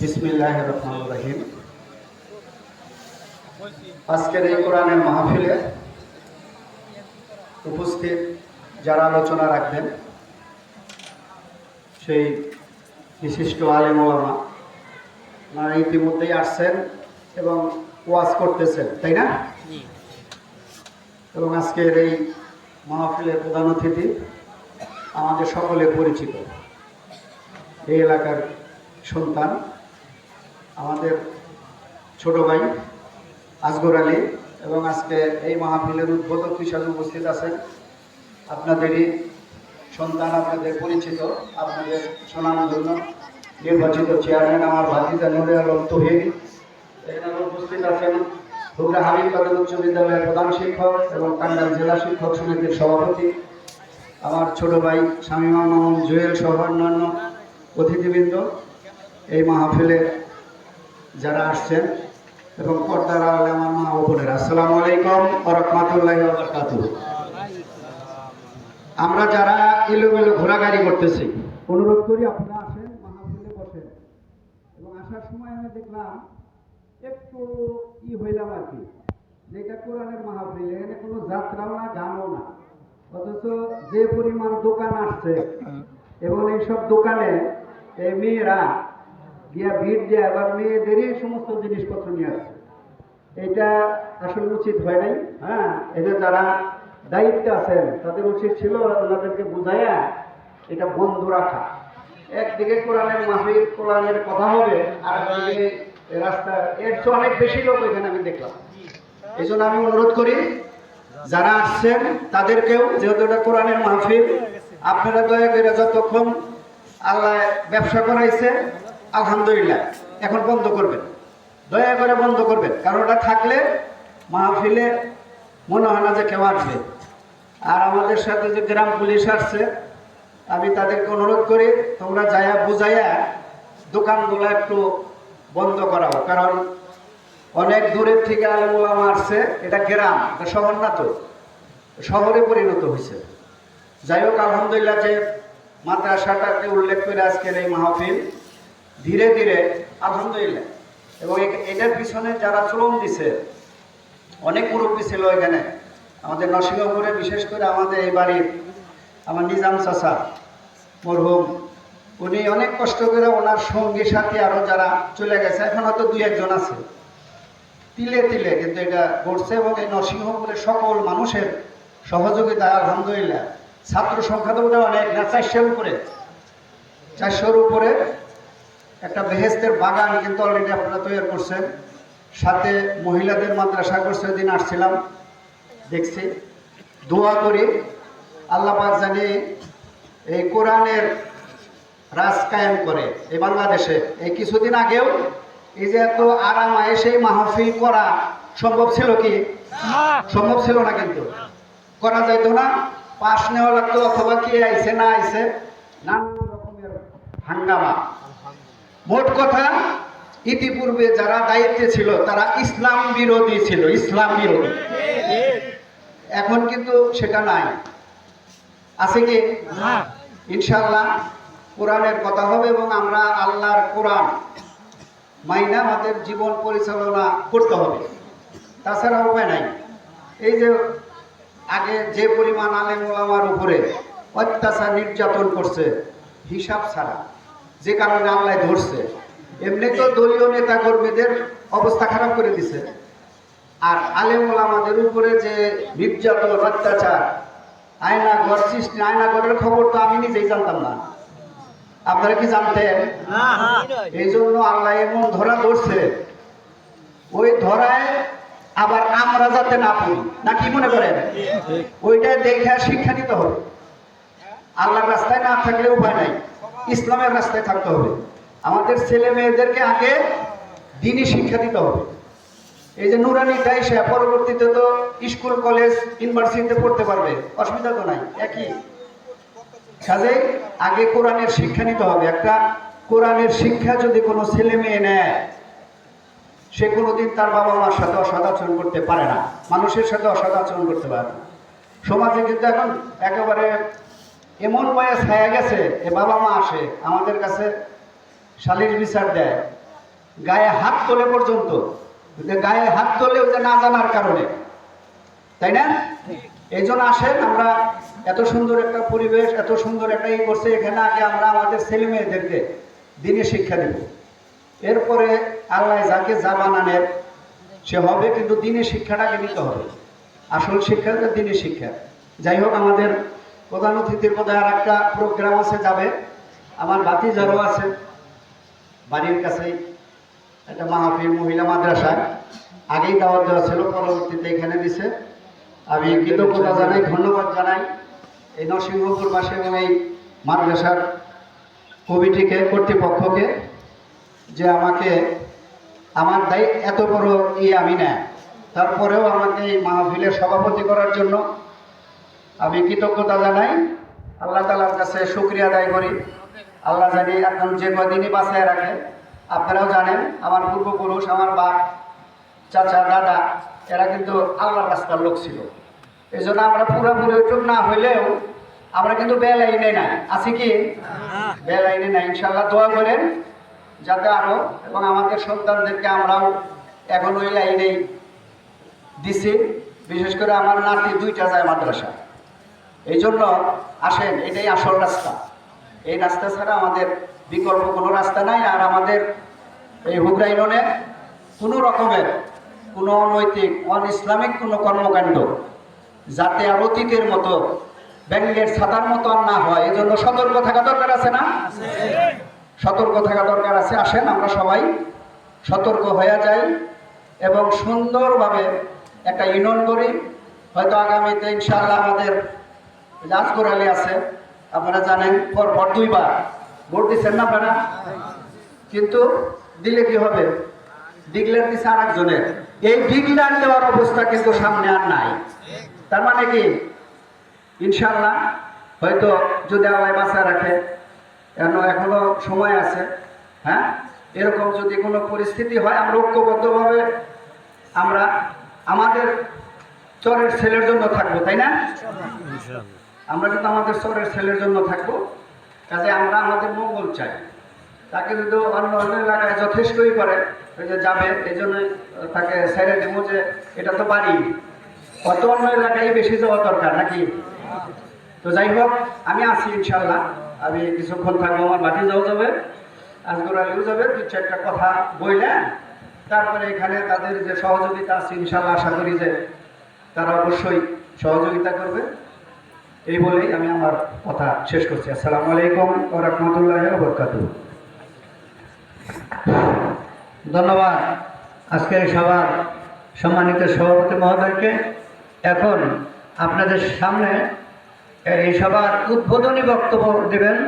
বিসমিল্লাহ রহমান রহিম। আজকের এই কোরআনের মাহফিলে উপস্থিত যারা আলোচনা রাখবেন সেই বিশিষ্ট আলেম ওলামা ওনারা ইতিমধ্যেই আসছেন এবং ওয়াজ করতেছেন তাই না? এবং আজকের এই মাহফিলের প্রধান অতিথি আমাদের সকলে পরিচিত এই এলাকার সন্তান আমাদের ছোট ভাই আসগর আলী এবং আজকে এই মাহফিলের উদ্বোধক হিসাবে উপস্থিত আছেন। আপনাদেরই সন্তান, আপনাদের পরিচিত, আপনাদের শোনার জন্য নির্বাচিত চেয়ারম্যান আমার ভাতিজা নুরে আলম তহিদ এখানে উপস্থিত আছেন হুগরা হাবিব কাদের উচ্চ বিদ্যালয়ের প্রধান শিক্ষক এবং টাঙ্গাইল জেলা শিক্ষক সমিতির সভাপতি। আমার ছোট ভাই শামীমা মামুন জুয়েল সহ অন্যান্য অতিথিবৃন্দ। এই মাহফিলে যারা আসছেন এবং পর্দার আড়ালে আমার মা ও বোনেরা আসসালামু আলাইকুম রহমতুল্লাহ বারকাতুহ। আমরা যারা এলোমেলো ঘোরাঘুরি করতেছি অনুরোধ করি আপনারা আসেন মাহফিলে বসেন। এবং আসার সময় আমি দেখলাম একটু ই হইলাম আর কি যেটা কোরআনের মাহফিল এখানে কোনো যাত্রাও না গানও না। অথচ যে পরিমাণ দোকান আসছে এবং এইসব দোকানে এই মেয়েরা গিয়া ভিড় দিয়ে আবার মেয়েদেরই সমস্ত জিনিসপত্র নিয়ে আসছে। এটা আসলে উচিত হয় নাই হ্যাঁ? এদের যারা দায়িত্বে আছেন, তাদের উচিত ছিল ওনাদেরকে বুঝাইয়া এটা বন্ধ রাখা। একদিকে কোরআনের মাহফিল, কোরআনের কথা হবে, আর রাস্তা, এর চেয়ে অনেক বেশি লোক এখানে আমি দেখলাম। এই জন্য আমি অনুরোধ করি, যারা আসছেন, তাদেরকেও, যেহেতু এটা কোরআনের মাহফিল, আপনারা দয়া করে যতক্ষণ আল্লাহ ব্যবসা করাইছে আলহামদুলিল্লাহ, এখন বন্ধ করবেন। দয়া করে বন্ধ করবেন, কারণ ওটা থাকলে মাহফিলে মনে হয় না যে কেউ আসবে। আর আমাদের সাথে যে গ্রাম পুলিশ আসছে, আমি তাদেরকে অনুরোধ করি, তোমরা যাইয়া বুঝাইয়া দোকানগুলো একটু বন্ধ করাও, কারণ অনেক দূরের থেকে আলেমুলামা আসছে, এটা গ্রাম, এটা শহর না তো। শহরে পরিণত হয়েছে। যাই হোক, আলহামদুলিল্লাহ যে মাদ্রাসাটাকে উল্লেখ করে আজকের এই মাহফিল ধীরে ধীরে, আলহামদুলিল্লাহ। এবং এটার পিছনে যারা শ্রম দিছে, অনেক মুরব্বী ছিল এখানে। আমাদের নরসিংহপুরে, বিশেষ করে আমাদের এই বাড়ির আমার নিজাম চাচা, মরহুম, উনি অনেক কষ্ট করে ওনার সঙ্গী সাথী আরও যারা চলে গেছে, এখন হয়তো দুই একজন আছে। তিলে তিলে, কিন্তু এটা ঘটছে এবং এই নরসিংহপুরের সকল মানুষের সহযোগিতা আলহামদুলিল্লাহ। ছাত্র সংখ্যা তো অনেক না, চারশোর উপরে। চারশোর উপরে একটা বেহেস্তের বাগান কিন্তু অলরেডি আপনারা তৈরি করছেন। সাথে মহিলাদের মাদ্রাসা করছে দিন আসছিলাম, দেখছি। দোয়া করি, আল্লাহ জানি এই কোরআনের রাজ কায়েম করে এই বাংলাদেশে। এই কিছুদিন আগেও এই যে এত আরাম এসে মাহফিল করা সম্ভব ছিল কি? সম্ভব ছিল না কিন্তু। করা যাইতো না, পাশ নেওয়া লাগতো অথবা কে আইছে, না আইছে নানান রকমের হাঙ্গামা। মোট কথা ইতিপূর্বে যারা দায়িত্বে ছিল তারা ইসলাম বিরোধী ছিল ইসলাম বিরোধী। এখন কিন্তু সেটা নাই। আছে কি? ইনশাল্লাহ কোরআনের কথা হবে এবং আমরা আল্লাহর কোরআন মাইনা আমাদের জীবন পরিচালনা করতে হবে। তাছাড়া উপায় নাই। এই যে আগে যে পরিমাণ আলেম ওলামার উপরে অত্যাচার নির্যাতন করছে হিসাব ছাড়া। যে কারণে আল্লাহ ধরছে। এমনি তো দলীয় নেতা কর্মীদের অবস্থা খারাপ করে দিছে। আর আলেম আমাদের উপরে যে নির্যাতন অত্যাচার আয়না ঘর সৃষ্টি আয়না ঘরের খবর তো আমি নিজেই জানতাম না। আপনারা কি জানতেন? এই জন্য আল্লাহ এমন ধরা ধরছে। ওই ধরায় আবার আমরা যাতে না পড়ি না কি মনে করেন? ওইটা দেখে শিক্ষা নিতে হবে। আল্লাহর রাস্তায় না থাকলে উপায় নাই। ইসলামের রাস্তায় থাকতে হবে। আমাদের ছেলে মেয়েদেরকে আগে দিনই শিক্ষা দিতে হবে। এই যে নুরানি দাইসা পরবর্তীতে তো স্কুল, কলেজ, ইউনিভার্সিটিতে পড়তে পারবে। অসুবিধা তো নাই, একই। কাজে আগে কোরআনের শিক্ষা নিতে হবে। একটা কোরআনের শিক্ষা যদি কোনো ছেলে মেয়ে নেয়, সে কোনোদিন তার বাবা মার সাথে অসদাচরণ করতে পারে না। মানুষের সাথে অসদাচরণ করতে পারে না। সমাজে কিন্তু এখন একেবারে এমন বয়স হয়ে গেছে, এ বাবা মা আসে, আমাদের কাছে শালির বিচার দেয়। গায়ে হাত তোলে পর্যন্ত। গায়ে হাত তোলে ওই যে না জানার কারণে। তাই না? এই জন্য আসেন, আমরা এত সুন্দর একটা পরিবেশ, এত সুন্দর একটা ই করছে, এখানে আগে আমরা আমাদের ছেলে মেয়েদেরকে দিনে শিক্ষা দেব। এরপরে আল্লাহ যাকে যা বানানের, সে হবে, কিন্তু দিনে শিক্ষাটাকে নিতে হবে। আসল শিক্ষা দিনে শিক্ষা। যাই হোক, আমাদের প্রধান অতিথির বোধহয় আর একটা প্রোগ্রাম আছে যাবে। আমার বাতি যারও আছে। বাড়ির কাছেই একটা মাহফিল, মহিলা মাদ্রাসায়। আগেই দাওয়াত দেওয়া ছিল, পরবর্তীতে এখানে দিছে। আমি কৃতজ্ঞতা জানাই, ধন্যবাদ জানাই এই নরসিংহপুরবাসী এবং এই মাদ্রাসার কমিটিকে, কর্তৃপক্ষকে যে আমাকে, আমার দায়ী এত বড় ই আমি নেয় তারপরেও আমাকে এই মাহফিলের সভাপতি করার জন্য আমি কৃতজ্ঞতা জানাই। আল্লাহ তালার কাছে শুক্রিয়া আদায় করি। আল্লাহ জানি এখন যে কদিনই বাঁচায় রাখে, আপনারাও জানেন, আমার পূর্বপুরুষ, আমার বাপ, চাচা, দাদা, এরা কিন্তু আল্লাহর রাস্তার লোক ছিল। এই জন্য আমরা পুরোপুরি ওইটুক না হইলেও আমরা কিন্তু বেলাইনে নাই। আছি কি? বেল বেলাইনে নাই। ইনশাল্লাহ দোয়া করেন, যাতে আরও এবং আমাদের সন্তানদেরকে আমরাও এখন ওই লাইনেই দিছি। বিশেষ করে আমার নাতি দুইটা যায় মাদ্রাসা এই জন্য আসেন, এটাই আসল রাস্তা। এই রাস্তা ছাড়া আমাদের বিকল্প কোনো রাস্তা নাই, আর আমাদের এই হুগ্রাইলনে কোনো রকমের কোনো অনৈতিক অন ইসলামিক কোনো কর্মকাণ্ড যাতে আর অতীতের মতো ব্যাঙ্গের ছাতার মতো আর না হয় এই জন্য সতর্ক থাকা দরকার আছে না? সতর্ক থাকা দরকার আছে, আসেন, আমরা সবাই সতর্ক হয়ে যাই এবং সুন্দরভাবে একটা ইউনিয়ন করি। হয়তো আগামীতে ইনশাআল্লাহ আমাদের রাজগোর আলী আছে। আপনারা জানেন পর পর দুইবার। ভোট দিচ্ছেন না আপনারা? কিন্তু দিলে কি হবে? ডিগলার দিচ্ছে আর একজনের এই ডিগলার দেওয়ার অবস্থা কিন্তু সামনে আর নাই। তার মানে কি? ইনশাল্লাহ হয়তো যদি আল্লাহ বাঁচা রাখে, এখনও সময় আছে হ্যাঁ? এরকম যদি কোনো পরিস্থিতি হয়, আমরা ঐক্যবদ্ধভাবে আমরা আমাদের চরের ছেলের জন্য থাকব, তাই না? আমরা কিন্তু আমাদের শহরের ছেলের জন্য থাকব। কাজে আমরা আমাদের মঙ্গল চাই। তাকে যদি অন্য অন্য এলাকায় যথেষ্টই করে, ওই যে যাবে, এই জন্য তাকে ছেড়ে দেবো যে এটা তো বাড়ি। অত অন্য এলাকায় বেশি যাওয়া দরকার নাকি? তো যাই হোক, আমি আছি ইনশাল্লাহ আমি কিছুক্ষণ থাকব, আমার বাটি যাও যাবে, আজগর আলীও যাবে, দু চারটা কথা বইলে তারপরে এখানে তাদের যে সহযোগিতা আছে ইনশাল্লাহ আশা করি যে তারা অবশ্যই সহযোগিতা করবে। এই বলেই আমি আমার কথা শেষ করছি। আসসালামু আলাইকুম ও রহমতুল্লাহ বরকাতু ধন্যবাদ আজকের সভার সম্মানিত সভাপতি মহোদয়কে। এখন আপনাদের সামনে এই সভার উদ্বোধনী বক্তব্য দেবেন।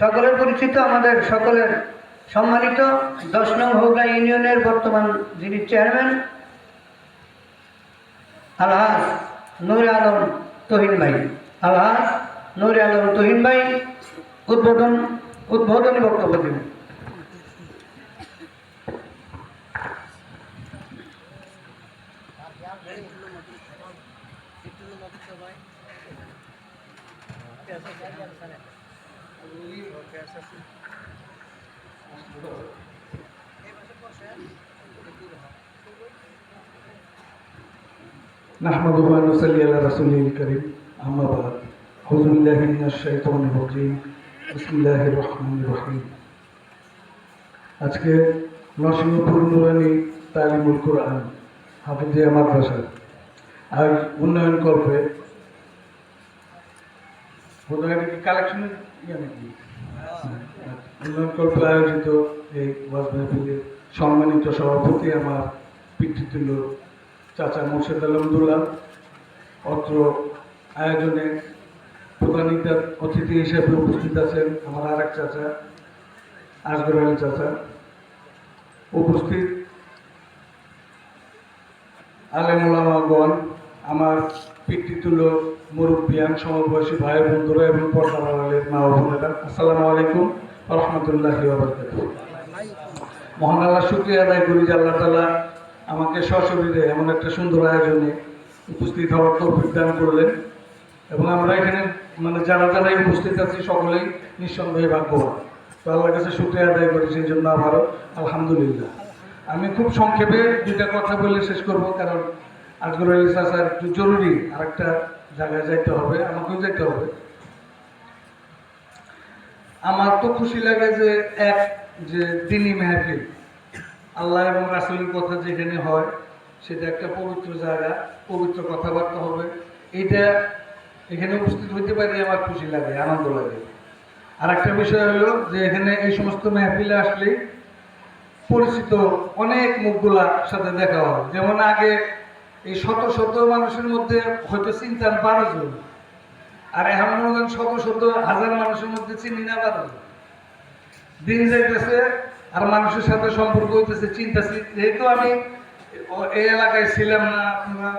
সকলের পরিচিত, আমাদের সকলের সম্মানিত দশ নং হৌগা ইউনিয়নের বর্তমান যিনি চেয়ারম্যান, আলহাজ নুর আলম তহিন ভাই। আলহাজ নূর আলম তহিন ভাই উদ্বোধন উদ্বোধনী বক্তব্য দেবেন نحمده ونصلي على رسوله الكريم أما بعد أعوذ بالله من الشيطان الرجيم بسم الله الرحمن الرحيم আজকে নরসিংহপুর নুরানি তালিমুল কোরআন হাফিজিয়া মাদ্রাসা আর উন্নয়ন কল্পে বোধহয় এটা কি কালেকশনের ইয়ে নাকি উন্নয়ন কল্পে আয়োজিত এই ওয়াজ মাহফিলের সম্মানিত সভাপতি আমার পিতৃতুল্য চাচা মোর্শেদ আলমদুল্লাহ অত্র আয়োজনে প্রধানিতার অতিথি হিসেবে উপস্থিত আছেন আমার আর এক চাচা, আসগর আলী চাচা। উপস্থিত আলেমুলামাগণ, আমার পিতৃতুল্য মুরব্বিয়ান, সমবয়সী ভাই, বন্ধুরা এবং পর্দার আলের মা বোনেরা, আসসালামু আলাইকুম রহমতুল্লাহ মহান আল্লাহ, শুক্রিয়া আদায় করি যে আল্লাহ তালা আমাকে সশরীরে এমন একটা সুন্দর আয়োজনে উপস্থিত হওয়ার তৌফিক দান করলেন। এবং আমরা এখানে মানে যারা যারাই উপস্থিত আছি সকলেই নিঃসন্দেহে ভাগ্যবান। তো আল্লাহর কাছে শুক্রিয়া আদায় করি, সেই জন্য আমারও আলহামদুলিল্লাহ। আমি খুব সংক্ষেপে দুইটা কথা বলে শেষ করব, কারণ আজগর আলী স্যার, একটু জরুরি আরেকটা জায়গায় যাইতে হবে, আমাকেও যেতে হবে। আমার তো খুশি লাগে যে এক, যে দিনী মেহফিল। আল্লাহ এবং রাসুলের কথা যেখানে হয়, সেটা একটা পবিত্র জায়গা, পবিত্র কথাবার্তা হবে। এইটা এখানে উপস্থিত হইতে পারি আমার খুশি লাগে, আনন্দ লাগে। আর একটা বিষয় হলো যে এখানে এই সমস্ত মেহফিলে আসলে পরিচিত অনেক মুখগুলার সাথে দেখা হয়। যেমন আগে এই শত শত মানুষের মধ্যে হয়তো চিন্তার বারো জন, আর এখন মনে করেন শত শত হাজার মানুষের মধ্যে চিনি না বারো জন। দিন যাইতেছে আর মানুষের সাথে সম্পর্ক হইতেছে চিন্তা যেহেতু আমি এই এলাকায় ছিলাম না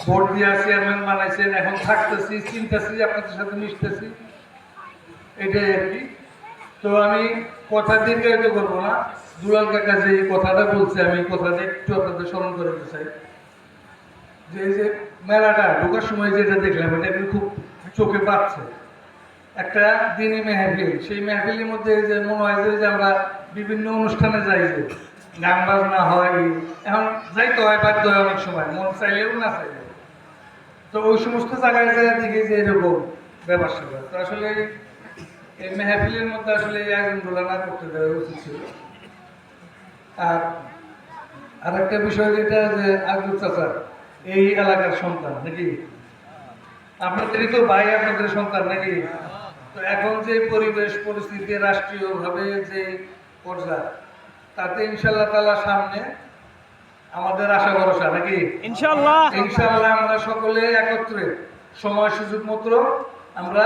ভোট দিয়া চেয়ারম্যান বানাইছেন, এখন থাকতেছি, চিন্তাছি আপনাদের সাথে মিশতেছি। এটাই আর কি। তো আমি কথা দীর্ঘায়িত করব না। দুলাল কাকা যে কথাটা বলছে, আমি কথাটা একটু আপনাদের স্মরণ চাই যে এই যে মেলাটা ঢোকার সময় যেটা দেখলাম, এটা কিন্তু খুব চোখে পাচ্ছে। একটা দিনই মেহফিল, সেই মেহফিলের মধ্যে যে মনে হয় যে আমরা বিভিন্ন অনুষ্ঠানে যাই যে, গান বাজনা হয়, এখন যাইতে হয় বাধ্য হয় অনেক সময়, মন চাইলেও না চাইলেও। তো ওই সমস্ত জায়গায় যায় দেখি যে এরকম ব্যাপার স্যাপার। তো আসলে এই মেহফিলের মধ্যে আসলে এই আয়োজনগুলো না করতে দেওয়া উচিত ছিল। আর আর একটা বিষয় যেটা যে আজগুর চাচা, এই এলাকার সন্তান নাকি? আপনাদেরই তো ভাই আপনাদের সন্তান নাকি? তো এখন যে পরিবেশ, পরিস্থিতি, রাষ্ট্রীয়ভাবে যে পর্যায়, তাতে ইনশাল্লাহ তালা সামনে আমাদের আশা ভরসা নাকি? ইনশাল্লাহ ইনশাআল্লাহ আমরা সকলে একত্রে সময় সুযোগ মতো আমরা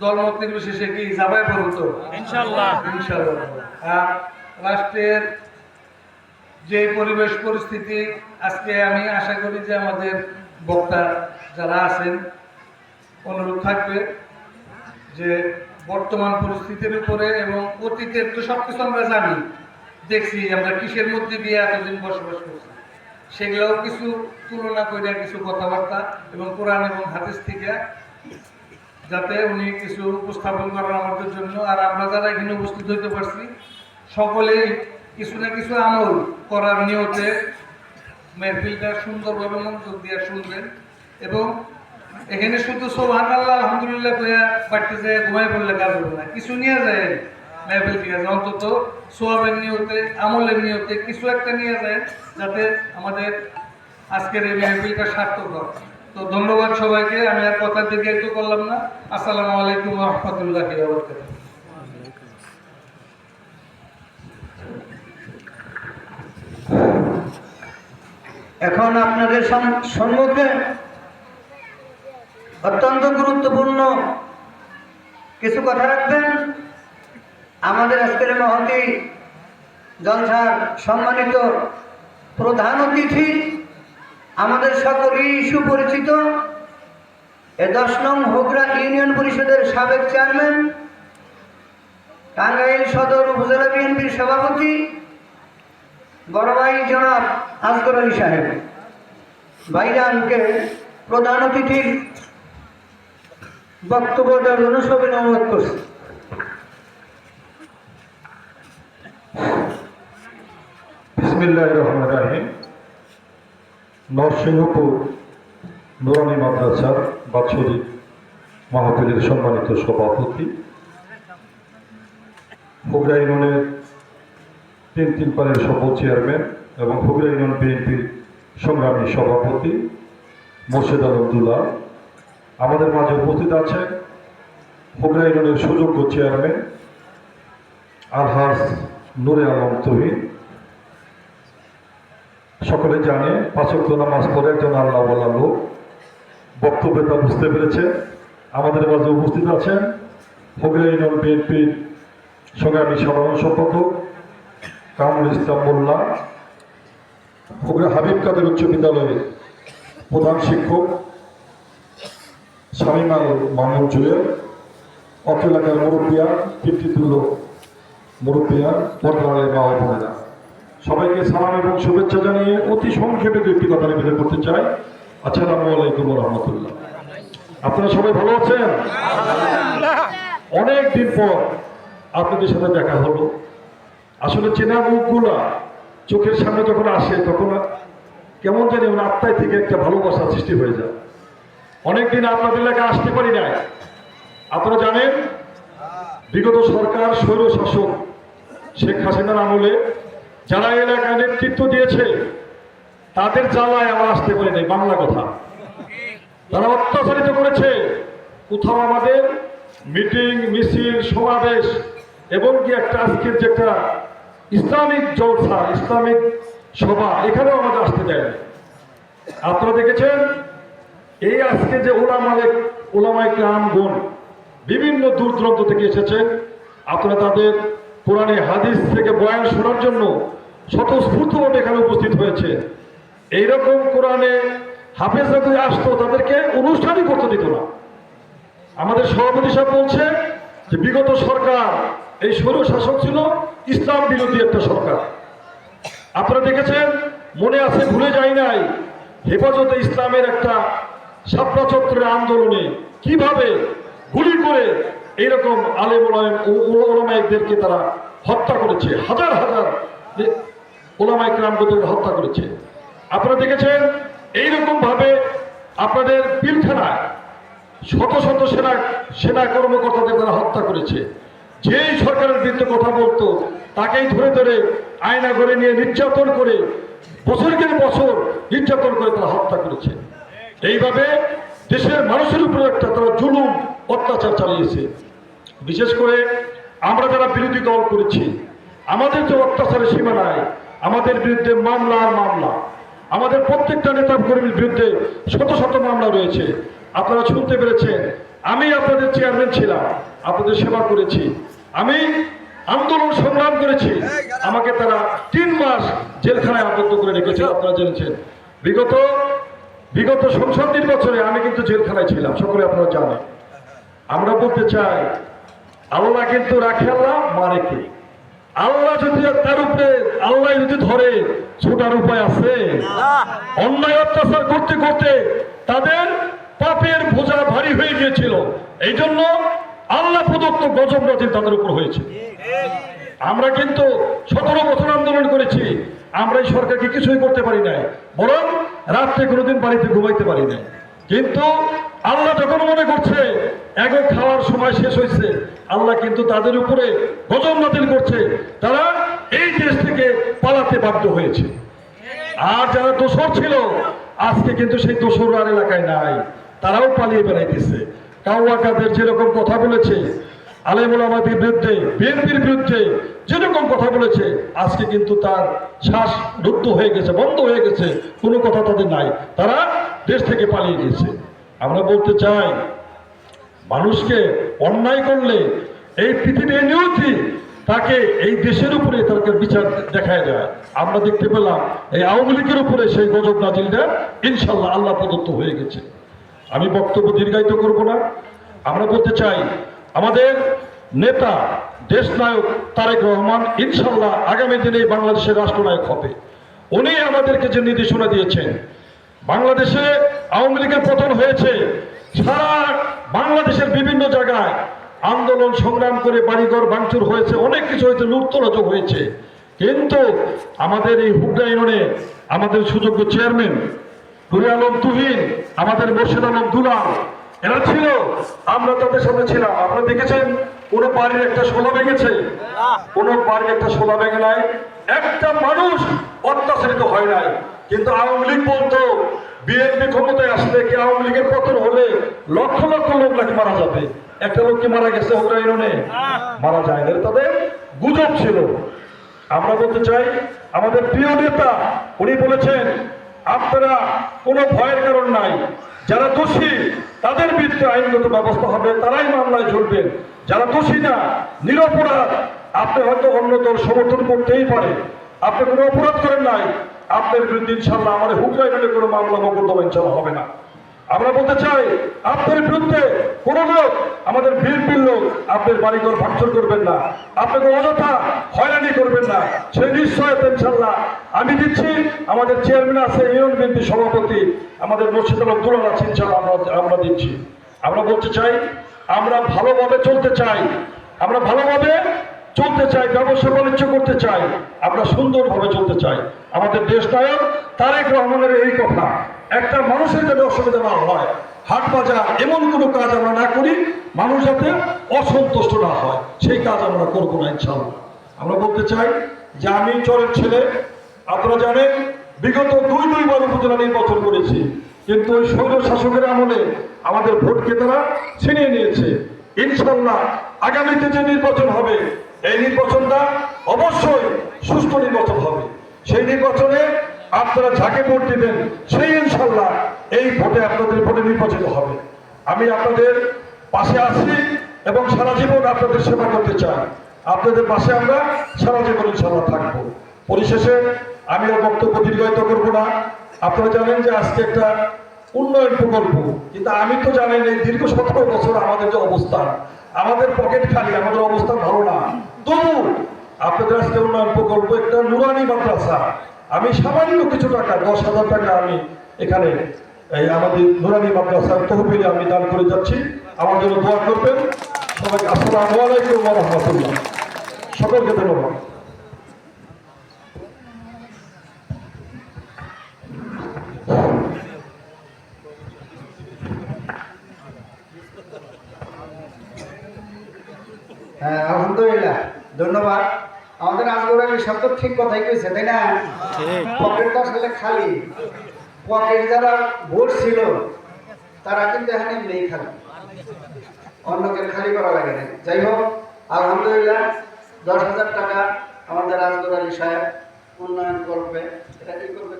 দলমত নির্বিশেষে কি যাবাই পড়ব তো ইনশাল্লাহ ইনশাআল্লাহ। আর রাষ্ট্রের যে পরিবেশ পরিস্থিতি আজকে আমি আশা করি যে আমাদের বক্তা যারা আছেন অনুরোধ থাকবে যে বর্তমান পরিস্থিতির উপরে এবং অতীতের তো সব কিছু আমরা জানি দেখছি আমরা কিসের মধ্যে দিয়ে এতদিন বসবাস করছি। সেগুলোও কিছু তুলনা করে কিছু কথাবার্তা এবং কোরআন এবং হাদিস থেকে যাতে উনি কিছু উপস্থাপন করেন আমাদের জন্য। আর আমরা যারা এখানে উপস্থিত হইতে পারছি সকলে কিছু না কিছু আমল করার নিয়তে মেহফিলটা সুন্দরভাবে মনোযোগ দিয়ে শুনবেন এবং এখানে শুধু সোহান আল্লাহ আলহামদুলিল্লাহ কইয়া বাড়তে যায় ঘুমাই পড়লে কাজ হবে না, কিছু নিয়ে যায় মেহফিল থেকে যায় অন্তত সোয়াবের নিয়তে, আমলের নিয়তে কিছু একটা নিয়ে যায় যাতে আমাদের আজকের এই মেহফিলটা সার্থক হয় তো ধন্যবাদ সবাইকে, আমি আর কথা দীর্ঘায়িত করলাম না। আসসালামু আলাইকুম রহমতুল্লাহ এখন আপনাদের সম- সম্মুখে অত্যন্ত গুরুত্বপূর্ণ কিছু কথা রাখবেন। আমাদের আজকের মহতি জলসার সম্মানিত প্রধান অতিথি, আমাদের সকলেই সুপরিচিত এ দশ নং হোগরা ইউনিয়ন পরিষদের সাবেক চেয়ারম্যান, টাঙ্গাইল সদর উপজেলা বিএনপির সভাপতি বড় ভাই জনাব আসগর আলী সাহেব। ভাইরানকে প্রধান অতিথির বক্তব্য দেওয়ার জন্য সবিন অনুরোধ করছি। বিসমিল্লাহ রহমান রাহিম। নরসিংহপুর নুরানি মাদ্রাসার বাৎসরিক মাহফিলের সম্মানিত সভাপতি। হুগরা ইউনিয়নের তিন তিন পারের সফল চেয়ারম্যান এবং হুগরা ইউনিয়ন বিএনপির সংগ্রামী সভাপতি মোর্শেদ আলমদুল্লাহ। আমাদের মাঝে উপস্থিত আছেন হুগরা ইউনিয়নের সুযোগ্য চেয়ারম্যান আলহাজ নুরে আলম তহিন। সকলে জানে পাঁচক্ত নামাজ পড়ে একজন আল্লাহ বলা লোক বক্তব্যটা বুঝতে পেরেছে। আমাদের মাঝে উপস্থিত আছেন হুগলি ইউনিয়ন বিএনপির সংগ্রামী সাধারণ সম্পাদক কামরুল ইসলাম মোল্লা, হুগলি হাবিব কাদের উচ্চ বিদ্যালয়ের প্রধান শিক্ষক শামিমাল মামুন জুয়েল অত্র এলাকার মুরব্বিয়া, কীর্তিতুল্য মুরব্বিয়া বর্তমানের মা বোনেরা। সবাইকে সালাম এবং শুভেচ্ছা জানিয়ে অতি সংক্ষেপে দু একটি কথা নিবেদন করতে চাই। আসসালামু আলাইকুম রহমতুল্লাহ। আপনারা সবাই ভালো আছেন? অনেক দিন পর আপনাদের সাথে দেখা হলো। আসলে চেনা মুখগুলা চোখের সামনে যখন আসে তখন কেমন জানি ওর আত্মায় থেকে একটা ভালোবাসা সৃষ্টি হয়ে যায়। অনেকদিন আপনাদের এলাকায় আসতে পারি নাই। আপনারা জানেন বিগত সরকার স্বৈর শাসক শেখ হাসিনার আমলে যারা এলাকায় নেতৃত্ব দিয়েছে, তাদের জ্বালায় আমরা আসতে পারি নাই, বাংলা কথা। তারা অত্যাচারিত করেছে। কোথাও আমাদের মিটিং, মিছিল, সমাবেশ এবং কি একটা আজকের যে একটা ইসলামিক জলসা, ইসলামিক সভা, এখানেও আমাদের আসতে দেয় আপনারা দেখেছেন, এই আজকে যে ওলামালে ওলামায় গ্রাম গুণ বিভিন্ন দূর দূরান্ত থেকে এসেছেন, আপনারা তাদের কোরআনে হাদিস থেকে বয়ান শোনার জন্য স্বতঃস্ফূর্তভাবে এখানে উপস্থিত হয়েছে। এইরকম কোরআনে হাফেজরা যদি আসতো, তাদেরকে অনুষ্ঠানই করতে দিত না। আমাদের সভাপতি সাহেব বলছে যে, বিগত সরকার, এই স্বৈর শাসক ছিল ইসলাম বিরোধী একটা সরকার। আপনারা দেখেছেন, মনে আছে, ভুলে যাই নাই, হেফাজতে ইসলামের একটা শাপলা চত্বরের আন্দোলনে কীভাবে গুলি করে এইরকম আলেম ওলামাইকদেরকে তারা হত্যা করেছে। হাজার হাজার ওলামাইক রামগদের হত্যা করেছে। আপনারা দেখেছেন? এইরকম ভাবে আপনাদের পিলখানায় শত শত সেনা সেনা কর্মকর্তাদের তারা হত্যা করেছে। যেই সরকারের বিরুদ্ধে কথা বলতো, তাকেই ধরে ধরে আয়না করে নিয়ে নির্যাতন করে বছরকের বছর নির্যাতন করে তারা হত্যা করেছে। এইভাবে দেশের মানুষের উপরে একটা তারা জুলুম, অত্যাচার চালিয়েছে। বিশেষ করে আমরা যারা বিরোধী দল করেছি, আমাদের যে অত্যাচারের সীমা নাই, আমাদের বিরুদ্ধে মামলা আর মামলা, আমাদের প্রত্যেকটা নেতা কর্মীর বিরুদ্ধে শত শত মামলা রয়েছে। আপনারা শুনতে পেরেছেন, আমি আপনাদের চেয়ারম্যান ছিলাম, আপনাদের সেবা করেছি। আমি আন্দোলন সংগ্রাম করেছি, আমাকে তারা তিন মাস জেলখানায় আবদ্ধ করে রেখেছে আপনারা জেনেছেন। বিগত বিগত সংসদ নির্বাচনে আমি কিন্তু জেলখানায় ছিলাম, সকলে আপনারা জানেন। আমরা বলতে চাই আল্লাহ কিন্তু রাখে আল্লাহ মানে কে আল্লাহ যদি তার উপরে, আল্লাহ যদি ধরে, ছোটার উপায় আছে। অন্যায় অত্যাচার করতে করতে তাদের পাপের বোঝা ভারী হয়ে গিয়েছিল। এই জন্য আল্লাহ প্রদত্ত গজব নাজিল তাদের উপর হয়েছে। আমরা কিন্তু সতেরো বছর আন্দোলন করেছি। আমরা এই সরকারকে কিছুই করতে পারি নাই। বরং রাত্রে কোনোদিন বাড়িতে ঘুমাইতে পারি নাই। কিন্তু আল্লাহ যখন মনে করছে এগো খাওয়ার সময় শেষ হয়েছে। আল্লাহ কিন্তু তাদের উপরে গজব নাতিল করছে। তারা এই দেশ থেকে পালাতে বাধ্য হয়েছে। আর যারা দোষর ছিল, আজকে কিন্তু সেই দোষর আর এলাকায় নাই। তারাও পালিয়ে বেড়াইতেছে। কাউয়াকাদের যেরকম কথা বলেছে আলেমুল আমাদের বিরুদ্ধে, বিএনপির বিরুদ্ধে যেরকম কথা বলেছে, আজকে কিন্তু তার শ্বাস রুদ্ধ হয়ে গেছে, বন্ধ হয়ে গেছে। কোনো কথা তাদের নাই। তারা দেশ থেকে পালিয়ে গেছে। আমরা বলতে চাই মানুষকে অন্যায় করলে এই পৃথিবীর নিয়তি তাকে এই দেশের উপরে তাকে বিচার দেখায় যায় আমরা দেখতে পেলাম এই আওয়ামী লীগের উপরে সেই গজব নাজিলটা ইনশাল্লাহ আল্লাহ প্রদত্ত হয়ে গেছে। আমি বক্তব্য দীর্ঘায়িত করব না। আমরা বলতে চাই, আমাদের নেতা দেশ নায়ক তারেক রহমান ইনশাল্লাহ আগামী দিনে বাংলাদেশের রাষ্ট্রনায়ক হবে। উনি আমাদেরকে যে নির্দেশনা দিয়েছেন, বাংলাদেশে আওয়ামী লীগের পতন হয়েছে। সারা বাংলাদেশের বিভিন্ন জায়গায় আন্দোলন সংগ্রাম করে বাড়িঘর ভাঙচুর হয়েছে, অনেক কিছু হয়েছে লুটতরাজ হয়েছে। কিন্তু আমাদের এই হুগলা ইউনিয়নে আমাদের সুযোগ্য চেয়ারম্যান নুরে আলম তুহিন, আমাদের মোর্শেদ আলম দুলাল, এরা ছিল, আমরা তাদের সাথে ছিলাম। আপনারা দেখেছেন, কোনো বাড়ির একটা শোলা ভেঙেছে? কোনো বাড়ির একটা শোলা ভেঙে নাই। একটা মানুষ অত্যাচারিত হয় নাই। কিন্তু আওয়ামী লীগ বলতো বিএনপি ক্ষমতায় আসলে কি আওয়ামী লীগের পতন হলে লক্ষ লক্ষ লোক নাকি মারা যাবে? একটা লোক কি মারা গেছে ইউনিয়নে মারা যায় না তাদের গুজব ছিল। আমরা বলতে চাই, আমাদের প্রিয় নেতা, উনি বলেছেন, আপনারা কোনো ভয়ের কারণ নাই। যারা দোষী, তাদের বিরুদ্ধে আইনগত ব্যবস্থা হবে, তারাই মামলায় ঝুলবেন। যারা দোষী না, নিরপরাধ, আপনি হয়তো অন্য দল সমর্থন করতেই পারে আপনি কোনো অপরাধ করেন নাই। আপনার বিরুদ্ধে ইনশাল্লাহ আমাদের হুকরাই নামে কোনো মামলা মোকদ্দমা ইনশাল্লাহ হবে না। আমরা বলতে চাই, আপনার বিরুদ্ধে কোন লোক, আমাদের বিএনপির লোক আপনার বাড়িঘর ভাঙচুর করবেন না। আপনাকে অযথা হয়রানি করবেন না। সেই নিশ্চয়তা ইনশাল্লাহ আমি দিচ্ছি। আমাদের চেয়ারম্যান আছে, ইউনিয়ন বিএনপি সভাপতি, আমাদের মুর্শিদ আলম দুলাল আছে ইনশাল্লাহ আমরা আমরা দিচ্ছি। আমরা বলতে চাই, আমরা ভালোভাবে চলতে চাই। আমরা ভালোভাবে চলতে চাই, ব্যবসা বাণিজ্য করতে চাই, আমরা সুন্দরভাবে চলতে চাই। আমাদের দেশ নায়ক তারেক রহমানের এই কথা, একটা মানুষের যাতে অসুবিধা না হয়, হাট বাজার এমন কোনো কাজ আমরা না করি, মানুষ যাতে অসন্তুষ্ট না হয়, সেই কাজ আমরা করব না ইনশাল্লাহ আমরা বলতে চাই যে আমি চরের ছেলে, আপনারা জানেন, বিগত দুই দুইবার উপজেলা নির্বাচন করেছি, কিন্তু ওই স্বৈর শাসকের আমলে আমাদের ভোটকে তারা ছিনিয়ে নিয়েছে। ইনশাল্লাহ আগামীতে যে নির্বাচন হবে এই নির্বাচনটা অবশ্যই সুষ্ঠু নির্বাচন হবে। সেই নির্বাচনে আপনারা যাকে ভোট দিবেন, সেই ইনশাল্লাহ এই ভোটে আপনাদের ভোটে নির্বাচিত হবে। আমি আপনাদের পাশে আছি এবং সারা জীবন আপনাদের সেবা করতে চাই। আপনাদের পাশে আমরা সারা জীবন ইনশাল্লাহ থাকব। পরিশেষে আমি আর বক্তব্য দীর্ঘায়িত করব না। আপনারা জানেন যে আজকে একটা উন্নয়ন প্রকল্প, কিন্তু আমি তো জানেন এই দীর্ঘ সতেরো বছর আমাদের যে অবস্থান, আমাদের পকেট খালি, আমাদের অবস্থান ভালো না। তবু আপনাদের আজকে উন্নয়ন প্রকল্প, একটা নুরানি মাদ্রাসা। আমি সামান্য কিছু টাকা, দশ হাজার টাকা আমি এখানে, এই আমাদের নুরানি মাদ্রাসার তহবিলে আমি দান করে যাচ্ছি। আমার জন্য দোয়া করবেন। সবাইকে আসসালামু আলাইকুম রাহমাতুল্লাহ। সকলকে ধন্যবাদ। হ্যাঁ আলহামদুলিল্লাহ। ধন্যবাদ। আমাদের আন্দোলনের সব তো ঠিক কথাই কইছে তাই না? পকেট পকেটটা আসলে খালি। পকেট যারা ভোট ছিল তারা কিন্তু এখানে নেই খালি। অন্যকে খালি করা লাগে না যাই হোক আলহামদুলিল্লাহ দশ হাজার টাকা আমাদের আজগর আলী সাহেব উন্নয়ন করবে। এটা কি করবে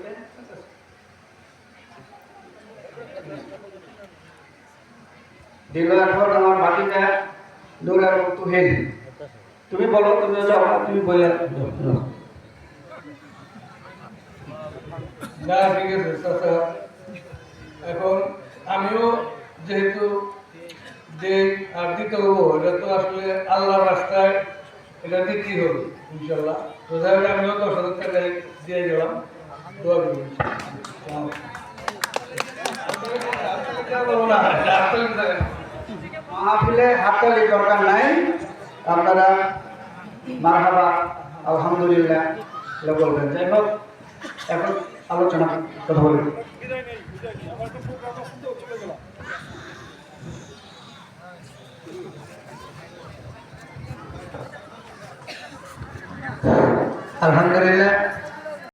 দিল এখন আমার বাকিটা দৌড়ার তুহিন তুমি বলো, তুমি তুমি বলে না, ঠিক আছে, চাচা। এখন আমিও যেহেতু যে আর দিতে হব এটা তো আসলে আল্লাহ রাস্তায় এটা দিতেই হবে ইনশাল্লাহ তো যাই হোক, আমিও দশ হাজার টাকা দিয়ে গেলাম। মাহফিলে হাততালি দরকার নাই। আপনারা মারহাবা আলহামদুলিল্লাহ এটা বলবেন। যাই হোক এখন আলোচনা কথা বলবেন আলহামদুলিল্লাহ